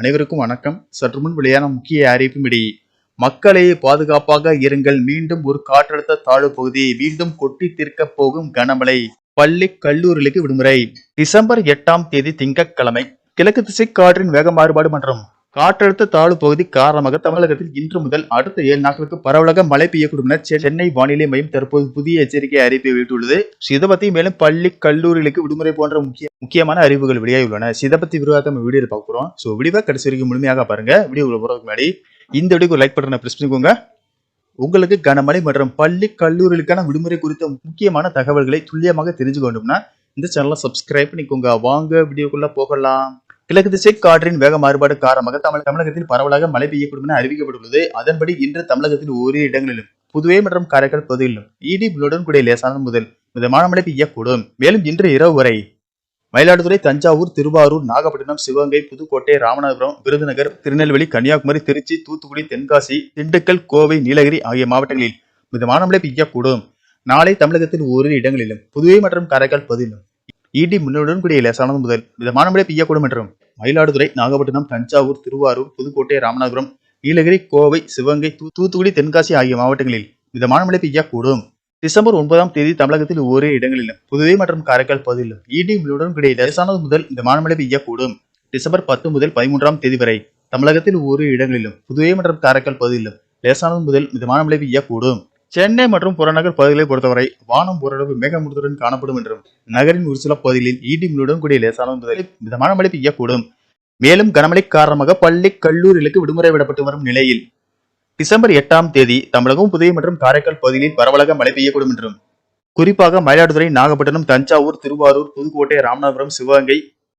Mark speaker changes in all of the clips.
Speaker 1: அனைவருக்கும் வணக்கம் சற்று முன் வெளியான முக்கிய அறிவிப்பும் இடையே மக்களே பாதுகாப்பாக இருங்கள் மீண்டும் ஒரு காற்றழுத்த தாழ்வு பகுதி மீண்டும் கொட்டி தீர்க்க போகும் கனமழை பள்ளி கல்லூரிகளுக்கு விடுமுறை டிசம்பர் எட்டாம் தேதி திங்கட்கிழமை கிழக்கு திசை காற்றின் வேக மாறுபாடு மற்றும் காற்றழுத்த தாழ்வு பகுதி காரணமாக தமிழகத்தில் இன்று முதல் அடுத்த ஏழு நாட்களுக்கு பரவலாக மழை பெய்யக்கூடும் என சென்னை வானிலை மையம் தற்போது புதிய எச்சரிக்கை அறிவிப்பை வெளியிட்டுள்ளது சிதபத்தி மேலும் பள்ளி கல்லூரிகளுக்கு விடுமுறை போன்ற முக்கிய முக்கியமான அறிவுகள் வெளியாகியுள்ளன சிதபத்தி விரிவாக நம்ம வீடியோவில் பார்க்குறோம் ஸோ விடிவா கடைசி வரைக்கும் முழுமையாக பாருங்க வீடியோ போறதுக்கு முன்னாடி இந்த வீடியோ லைக் பட்டனை பிரஸ் பண்ணிக்கோங்க உங்களுக்கு கனமழை மற்றும் பள்ளி கல்லூரிகளுக்கான விடுமுறை குறித்த முக்கியமான தகவல்களை துல்லியமாக தெரிஞ்சுக்க வேண்டும்னா இந்த சேனலை சப்ஸ்கிரைப் பண்ணிக்கோங்க வாங்க வீடியோக்குள்ளே போகலாம் கிழக்கு திசை காற்றின் வேக மாறுபாடு காரணமாக தமிழ் தமிழகத்தில் பரவலாக மழை பெய்யக்கூடும் என அறிவிக்கப்பட்டுள்ளது அதன்படி இன்று தமிழகத்தில் ஓரிரு இடங்களிலும் புதுவை மற்றும் காரைக்கால் பகுதிகளிலும் இடி புல்லுடன் கூடிய லேசான முதல் மிதமான மழை பெய்யக்கூடும் மேலும் இன்று இரவு வரை மயிலாடுதுறை தஞ்சாவூர் திருவாரூர் நாகப்பட்டினம் சிவகங்கை புதுக்கோட்டை ராமநாதபுரம் விருதுநகர் திருநெல்வேலி கன்னியாகுமரி திருச்சி தூத்துக்குடி தென்காசி திண்டுக்கல் கோவை நீலகிரி ஆகிய மாவட்டங்களில் மிதமான மழை பெய்யக்கூடும் நாளை தமிழகத்தின் ஓரிரு இடங்களிலும் புதுவை மற்றும் காரைக்கால் பகுதியிலும் இடி முன்னுடன் கூடிய லேசானது முதல் விதமான மழை பெய்யக்கூடும் என்றும் மயிலாடுதுறை நாகப்பட்டினம் தஞ்சாவூர் திருவாரூர் புதுக்கோட்டை ராமநாதபுரம் நீலகிரி கோவை சிவகங்கை தூத்துக்குடி தென்காசி ஆகிய மாவட்டங்களில் விதமான மழை பெய்யக்கூடும் டிசம்பர் ஒன்பதாம் தேதி தமிழகத்தில் ஓரிரு இடங்களிலும் புதுவை மற்றும் காரைக்கால் பகுதியிலும் இடி மின்னுடன் கூடிய லேசானது முதல் இந்த மழை பெய்யக்கூடும் டிசம்பர் பத்து முதல் பதிமூன்றாம் தேதி வரை தமிழகத்தில் ஒரு இடங்களிலும் புதுவை மற்றும் காரைக்கால் பகுதியிலும் லேசானது முதல் மிதமான மழை பெய்யக்கூடும் சென்னை மற்றும் புறநகர் பகுதிகளை பொறுத்தவரை வானம் ஓரளவு மேகமூட்டத்துடன் காணப்படும் என்றும் நகரின் ஒரு சில பகுதிகளில் ஈட்டிமுடன் கூடிய லேசான முதலில் மிதமான மழை பெய்யக்கூடும் மேலும் கனமழை காரணமாக பள்ளி கல்லூரிகளுக்கு விடுமுறை விடப்பட்டு வரும் நிலையில் டிசம்பர் எட்டாம் தேதி தமிழகம் புதிய மற்றும் காரைக்கால் பகுதிகளில் பரவலாக மழை பெய்யக்கூடும் என்றும் குறிப்பாக மயிலாடுதுறை நாகப்பட்டினம் தஞ்சாவூர் திருவாரூர் புதுக்கோட்டை ராமநாதபுரம் சிவகங்கை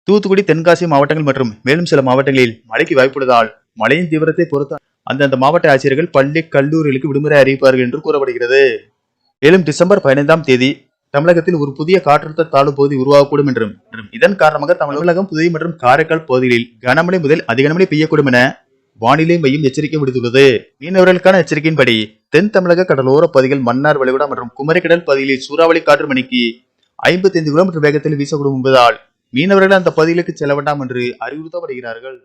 Speaker 1: தூத்துக்குடி தென்காசி மாவட்டங்கள் மற்றும் மேலும் சில மாவட்டங்களில் மழைக்கு வாய்ப்புள்ளதால் மழையின் தீவிரத்தை பொறுத்த அந்தந்த மாவட்ட ஆட்சியர்கள் பள்ளி கல்லூரிகளுக்கு விடுமுறை அறிவிப்பார்கள் என்று கூறப்படுகிறது மேலும் டிசம்பர் பதினைந்தாம் தேதி தமிழகத்தில் ஒரு புதிய காற்றழுத்த தாழ்வு பகுதி உருவாகக்கூடும் என்றும் இதன் காரணமாக தமிழகம் புதுவை மற்றும் காரைக்கால் பகுதிகளில் கனமழை முதல் அதிகனமழை பெய்யக்கூடும் என வானிலை மையம் எச்சரிக்கை விடுத்துள்ளது மீனவர்களுக்கான எச்சரிக்கையின்படி தென் தமிழக கடலோர பகுதிகள் மன்னார் வளைகுடா மற்றும் குமரிக்கடல் பகுதிகளில் சூறாவளி காற்று மணிக்கு ஐம்பத்தி ஐந்து கிலோமீட்டர் வேகத்தில் வீசக்கூடும் என்பதால் மீனவர்கள் அந்த பகுதிகளுக்கு செல்ல வேண்டாம் என்று அறிவுறுத்தப்படுகிறார்கள்